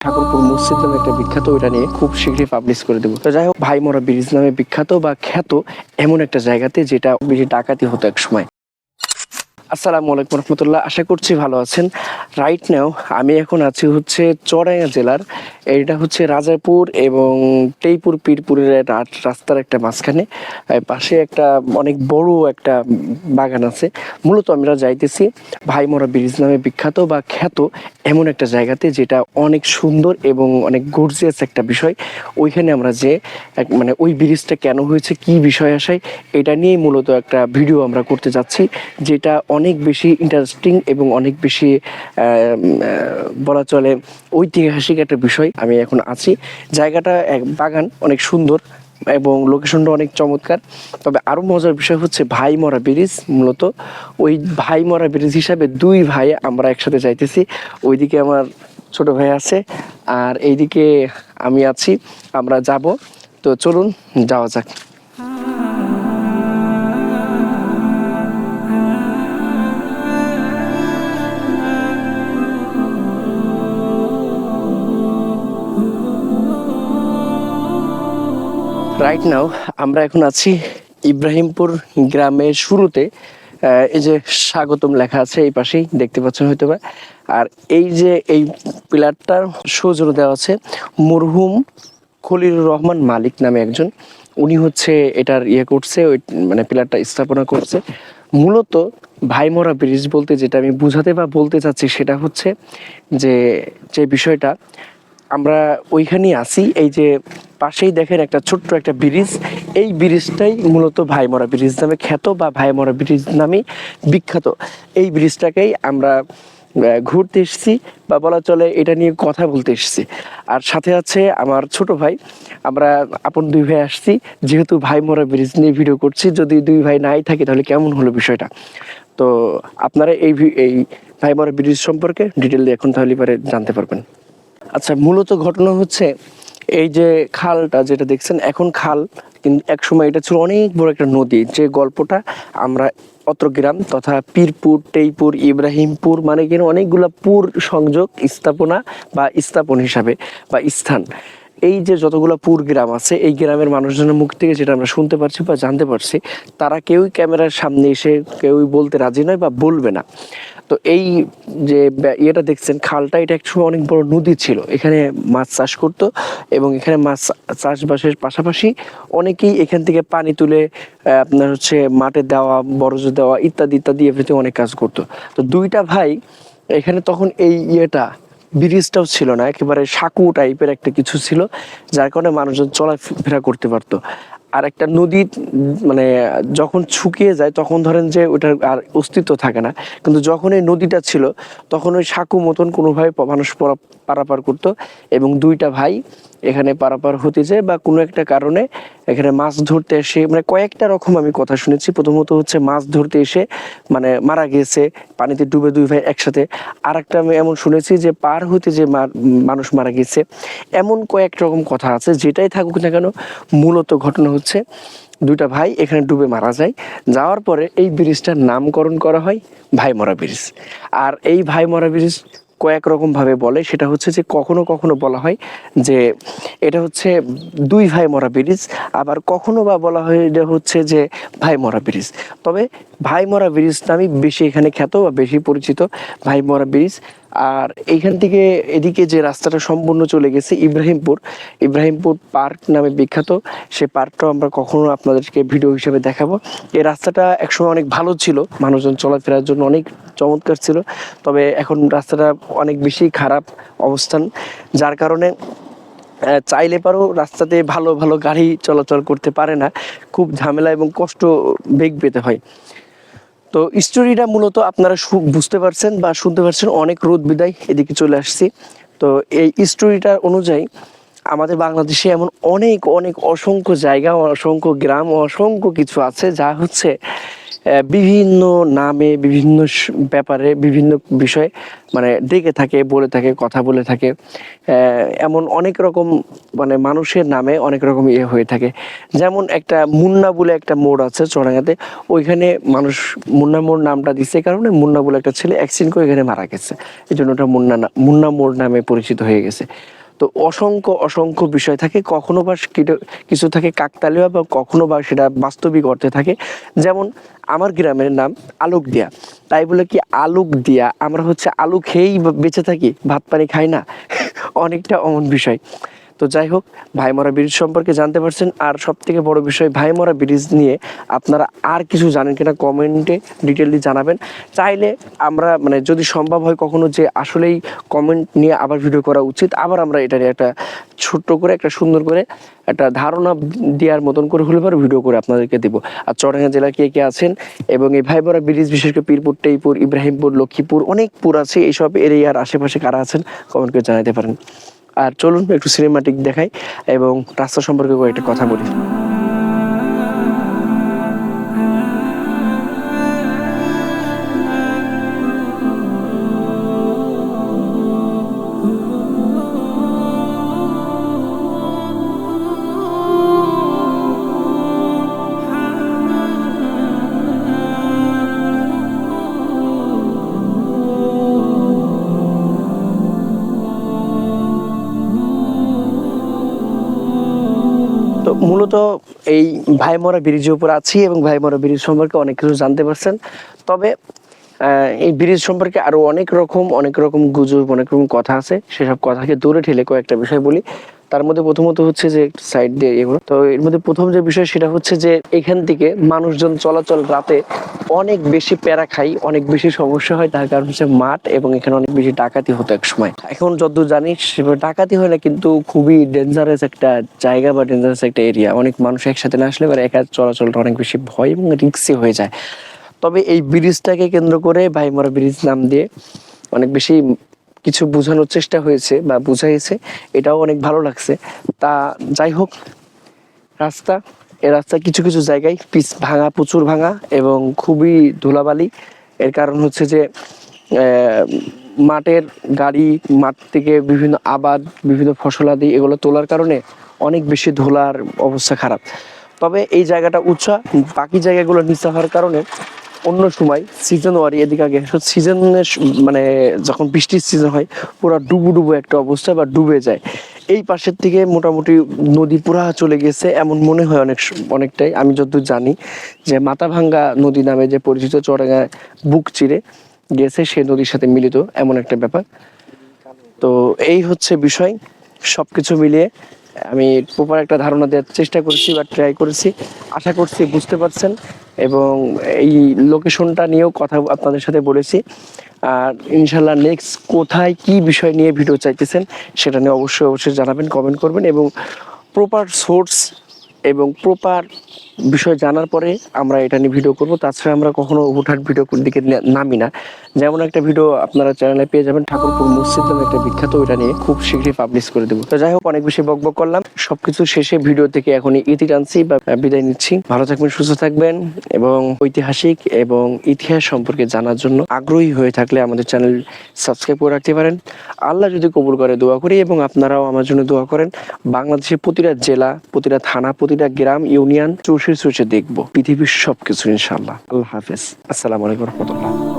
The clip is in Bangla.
ঠাকুরপুর মসজিদ নামে একটা বিখ্যাত ওইটা নিয়ে খুব শীঘ্রই পাবলিশ করে দেবো। যাই হোক, ভাই মোরা ব্রিজ নামে বিখ্যাত বা খ্যাত এমন একটা জায়গাতে যেটা ডাকাতি হতো এক সময়। আসসালামু আলাইকুম রহমতুল্লাহ, আশা করছি ভালো আছেন। রাইট নাও আমি এখন আছি হচ্ছে চড়াইয়া জেলার এটা হচ্ছে রাজাপুর এবং টেইপুর পীরপুরের রাস্তার একটা মাঝখানে। পাশে একটা অনেক বড় একটা বাগান আছে। মূলত আমরা যাইতেছি ভাইমরা ব্রিজ নামে বিখ্যাত বা খ্যাত এমন একটা জায়গাতে যেটা অনেক সুন্দর এবং অনেক গর্জিয়াস একটা বিষয়। ওইখানে আমরা যে মানে ওই ব্রিজটা কেন হয়েছে, কি বিষয় আসায়, এটা নিয়েই মূলত একটা ভিডিও আমরা করতে যাচ্ছি, যেটা অনেক বেশি ইন্টারেস্টিং এবং অনেক বেশি বলা চলে ঐতিহাসিক একটা বিষয় আমি এখন আছি। জায়গাটা এক বাগান, অনেক সুন্দর এবং লোকেশনটা অনেক চমৎকার। তবে আরও মজার বিষয় হচ্ছে ভাই মরা ব্রিজ, মূলত ওই ভাই মরা ব্রিজ হিসাবে দুই ভাই আমরা একসাথে যাইতেছি। ওইদিকে আমার ছোট ভাই আছে আর এইদিকে আমি আছি, আমরা যাব। তো চলুন, যাওয়া যাক। রাইট নাও আমরা এখন আছি ইব্রাহিমপুর গ্রামের শুরুতে। এই যে স্বাগতম লেখা আছে এই পাশেই, দেখতে পাচ্ছেন হয়তো বা আর এই যে এই পিলারটার সৌজন্য দেওয়া আছে, মরহুম খলিলুর রহমান মালিক নামে একজন। উনি হচ্ছে এটার ইয়ে করছে, ওই মানে পিলারটা স্থাপনা করছে। মূলত ভাইমরা ব্রিজ বলতে যেটা আমি বুঝাতে বা বলতে চাচ্ছি সেটা হচ্ছে যে যে বিষয়টা আমরা ওইখানেই আছি। এই যে পাশেই দেখেন একটা ছোট্ট একটা ব্রিজ। এই ব্রিজটাই মূলত ভাইমরা ব্রিজ নামে খ্যাত বা ভাইমরা ব্রিজ নামে বিখ্যাত। এই ব্রিজটাকেই আমরা ঘুরতে এসেছি বা বলা চলে এটা নিয়ে কথা বলতে এসেছি। আর সাথে আছে আমার ছোট ভাই। আমরা আপন দুই ভাই আসছি। যেহেতু ভাই মরা ব্রিজ নিয়ে ভিডিও করছি, যদি দুই ভাই নাই থাকে তাহলে কেমন হলো বিষয়টা? তো আপনারা এই এই ভাই মরা ব্রিজ সম্পর্কে ডিটেল এখন তাহলে পরে জানতে পারবেন। আচ্ছা মূলত ঘটনা হচ্ছে এই যে খালটা যেটা দেখছেন, এখন খাল, কিন্তু এক সময় এটা ছিল অনেক বড় একটা নদী। যে গল্পটা আমরা অত্র গ্রাম তথা পীরপুর, টেইপুর, ইব্রাহিমপুর মানে কিনা অনেকগুলা পুর সংযোগ, স্থাপনা বা স্থাপন হিসাবে বা স্থান। এই যে যতগুলো পুর গ্রাম আছে, এই গ্রামের মানুষজনের মুখ থেকে যেটা আমরা শুনতে পারছি বা জানতে পারছি, তারা কেউই ক্যামেরার সামনে এসে কেউই বলতে রাজি নয় বা বলবে না। তো এই যে ইয়েটা দেখছেন, খালটা এটা একসময় অনেক বড় নদী ছিল। এখানে মাছ চাষ করতো এবং এখানে মাছ চাষবাসের পাশাপাশি অনেকেই এখান থেকে পানি তুলে আপনার হচ্ছে মাঠে দেওয়া, বরজ দেওয়া ইত্যাদি ইত্যাদি এভরিথিং অনেক কাজ করতো। তো দুইটা ভাই এখানে তখন এই ইয়েটা, ব্রিজটাও ছিল না, একেবারে সাঁকু টাইপের একটা কিছু ছিল, যার কারণে মানুষজন চলাফেরা করতে পারতো। আর একটা নদী মানে যখন শুকিয়ে যায় তখন ধরেন যে ওটার আর অস্তিত্ব থাকে না। কিন্তু যখন এই নদীটা ছিল তখন ওই সাঁকু মতন কোনোভাবে মানুষ পরা- পারাপার করতো এবং দুইটা ভাই এখানে পারাপার হতে যায় বা কোনো একটা কারণে এখানে মাছ ধরতে এসে মানে কয়েকটা রকম আমি কথা শুনেছি। প্রথমত হচ্ছে মাছ ধরতে এসে মানে মারা গেছে, পানিতে ডুবে দুই ভাই একসাথে। আর একটা আমি এমন শুনেছি যে পার হতে যে মানুষ মারা গেছে, এমন কয়েক রকম কথা আছে, যেটাই থাকুক না কেন, মূলত ঘটনা হচ্ছে দুইটা ভাই এখানে ডুবে মারা যায়। যাওয়ার পরে এই ব্রিজটার নামকরণ করা হয় ভাইমরা ব্রিজ। আর এই ভাইমরা ব্রিজ কয়েক রকমভাবে বলে। সেটা হচ্ছে যে কখনো কখনো বলা হয় যে এটা হচ্ছে দুই ভাই মরা ব্রিজ, আবার কখনো বা বলা হয় এটা হচ্ছে যে ভাই মরা ব্রিজ। তবে ভাই মরা ব্রিজ নামই বেশি এখানে খ্যাত বা বেশি পরিচিত ভাই মরা ব্রিজ। আর এইখান থেকে এদিকে যে রাস্তাটা সম্পূর্ণ চলে গেছে ইব্রাহিমপুর ইব্রাহিমপুর পার্ক নামে বিখ্যাত। সে পার্কটাও আমরা কখনো আপনাদেরকে ভিডিও হিসেবে দেখাবো। এই রাস্তাটা একসময় অনেক ভালো ছিল, মানুষজন চলাফেরার জন্য অনেক চমৎকার ছিল, তবে এখন রাস্তাটা অনেক বেশি খারাপ অবস্থান। যার কারণে চাইলে পারো রাস্তাতে ভালো ভালো গাড়ি চলাচল করতে পারে না। খুব ঝামেলা এবং কষ্ট বেগ পেতে হয়। তো স্টোরিটা মূলত আপনারা বুঝতে পারছেন বা শুনতে পারছেন, অনেক রোদ বিদায়, এদিকে চলে আসছি। তো এই স্টোরিটার অনুযায়ী আমাদের বাংলাদেশে এমন অনেক অনেক অসংখ্য জায়গা, অসংখ্য গ্রাম, অসংখ্য কিছু আছে যা হচ্ছে বিভিন্ন নামে, বিভিন্ন ব্যাপারে, বিভিন্ন বিষয়ে মানে ডেকে থাকে, বলে থাকে, কথা বলে থাকে। এমন অনেক রকম মানে মানুষের নামে অনেক রকম ইয়ে হয়ে থাকে। যেমন একটা মুন্না বলে একটা মোড় আছে চড়াঙ্গাতে ওইখানে মানুষ মুন্না মোড় নামটা দিচ্ছে কারণে মুন্না বলে একটা ছেলে অ্যাক্সিডেন্ট করে এখানে মারা গেছে। এই জন্য ওটা মুন্না মুন্না মোড় নামে পরিচিত হয়ে গেছে। তো অসংখ্য অসংখ্য বিষয় থাকে। কখনো বা কিছু থাকে কাকতালীয় বা কখনো বা সেটা বাস্তবিক অর্থে থাকে। যেমন আমার গ্রামের নাম আলোক দিয়া তাই বলে কি আলোক দিয়া আমরা হচ্ছে আলু খেয়েই বেঁচে থাকি, ভাত পানি খাই না। অনেকটা অমন বিষয়। তো যাই হোক ভাইমরা ব্রিজ সম্পর্কে জানতে পারছেন। আর সব থেকে বড় বিষয় ভাইমরা ব্রিজ নিয়ে আপনারা আর কিছু জানেন কিনা কমেন্টে ডিটেললি জানাবেন। চাইলে আমরা মানে যদি সম্ভব হয় কখনো যে আসলেই কমেন্ট নিয়ে আবার ভিডিও করা উচিত, আবার আমরা এটা নিয়ে একটা ছোট্ট করে, একটা সুন্দর করে, একটা ধারণা দেওয়ার মতন করে হলে পরে ভিডিও করে আপনাদেরকে দেবো। আর চড়াঙ্গা জেলা কে কে আছেন? এবং এই ভাইবরা ব্রিজ, বিশেষ করে পীরপুর, টেইপুর, ইব্রাহিমপুর, লক্ষ্মীপুর, অনেক পুর আছে, এইসব এরিয়ার আশেপাশে কারা আছেন? কমেন্ট করে জানাতে পারেন। আর চলুন একটু সিনেমাটিক দেখাই এবং রাস্তা সম্পর্কে কয়েকটা কথা বলি। মূলত এই ভাইমরা ব্রিজের উপর আছি এবং ভাইমরা ব্রিজ সম্পর্কে অনেক কিছু জানতে পারছেন। তবে এই ব্রিজ সম্পর্কে আরও অনেক রকম অনেক রকম গুজব, অনেক রকম কথা আছে। সেসব কথাকে দূরে ঠেলে কয়েকটা বিষয় বলি। তার মধ্যে প্রথমত হচ্ছে যে সাইড দিয়ে এগুলো। তো এর মধ্যে প্রথম যে বিষয় সেটা হচ্ছে যে এখান থেকে মানুষজন চলাচল রাতে অনেক বেশি প্যারা খাই, অনেক বেশি সমস্যা হয়, তার কারণ হচ্ছে মাঠ এবং এখানে অনেক বেশি ডাকাতি হতো এক সময়। এখন যতদূর জানিস ডাকাতি হয় না, কিন্তু খুবই ডেঞ্জারাস একটা জায়গা বা ডেঞ্জারাস একটা এরিয়া অনেক মানুষ একসাথে না আসলে এবার একা চলাচলটা অনেক বেশি ভয় এবং রিক্সি হয়ে যায়। তবে এই ব্রিজটাকে কেন্দ্র করে ভাইমরা ব্রিজ নাম দিয়ে অনেক বেশি কিছু বোঝানোর চেষ্টা হয়েছে বা বোঝাইছে। এটাও অনেক ভালো লাগছে। তা যাই হোক, রাস্তা এ রাস্তা কিছু কিছু জায়গায় পিচ ভাঙা, প্রচুর ভাঙা এবং খুবই ধুলাবালি। এর কারণ হচ্ছে যে মাঠের গাড়ি, মাঠ থেকে বিভিন্ন আবাদ, বিভিন্ন ফসলাদি এগুলো তোলার কারণে অনেক বেশি ধুলার অবস্থা খারাপ। তবে এই জায়গাটা উঁচা বাকি জায়গাগুলো নিচা হওয়ার কারণে অন্য সময় সিজন ওয়ারি এদিকে আগে। সিজনের মানে যখন বৃষ্টির সিজন হয়, পুরো ডুবু ডুবু একটা অবস্থা বা ডুবে যায়। এই পাশের থেকে মোটামুটি নদী পুরা চলে গেছে, এমন মনে হয় অনেক অনেকটাই। আমি যতদূর জানি যে মাথাভাঙ্গা নদী নামে যে পরিচিত চড়াঙ্গা বুক চিরে গেছে সে নদীর সাথে মিলিত এমন একটা ব্যাপার। তো এই হচ্ছে বিষয়। সবকিছু মিলিয়ে আমি প্রপার একটা ধারণা দেওয়ার চেষ্টা করেছি বা ট্রাই করেছি। আশা করছি বুঝতে পারছেন। এবং এই লোকেশনটা নিয়েও কথা আপনাদের সাথে বলেছি। আর ইনশাল্লাহ নেক্সট কোথায় কি বিষয় নিয়ে ভিডিও চাইতেছেন, সেটা নিয়ে অবশ্যই অবশ্যই জানাবেন কমেন্ট করবেন এবং প্রপার সোর্স এবং প্রপার বিষয় জানার পরে আমরা এটা নিয়ে ভিডিও করব। তাছাড়া আমরা কখনো হুটহাট ভিডিও দিকে নামি না। যেমন একটা ভিডিও আপনারা চ্যানেলে পেয়ে যাবেন, ঠাকুরপুর মসজিদ নামে একটা বিখ্যাত, ওইটা নিয়ে খুব শীঘ্রই পাবলিশ করে দেবো। তো যাই হোক, অনেক বেশি বকবক করলাম। সবকিছু শেষে ভিডিও থেকে এখন ইতি টানছি বা বিদায় নিচ্ছি। ভালো থাকবেন, সুস্থ থাকবেন এবং ঐতিহাসিক এবং ইতিহাস সম্পর্কে জানার জন্য আগ্রহী হয়ে থাকলে আমাদের চ্যানেল সাবস্ক্রাইব করে রাখতে পারেন। আল্লাহ যদি কবুল করে, দোয়া করি এবং আপনারাও আমার জন্য দোয়া করেন। বাংলাদেশের প্রতিটা জেলা, প্রতিটা থানা প্রতিটা গ্রাম ইউনিয়ন চৌষে চৌষে দেখব। পৃথিবীর সবকিছু ইনশাল্লাহ আল্লাহ হাফেজ। আসসালামু আলাইকুম রহমতুল্লাহ।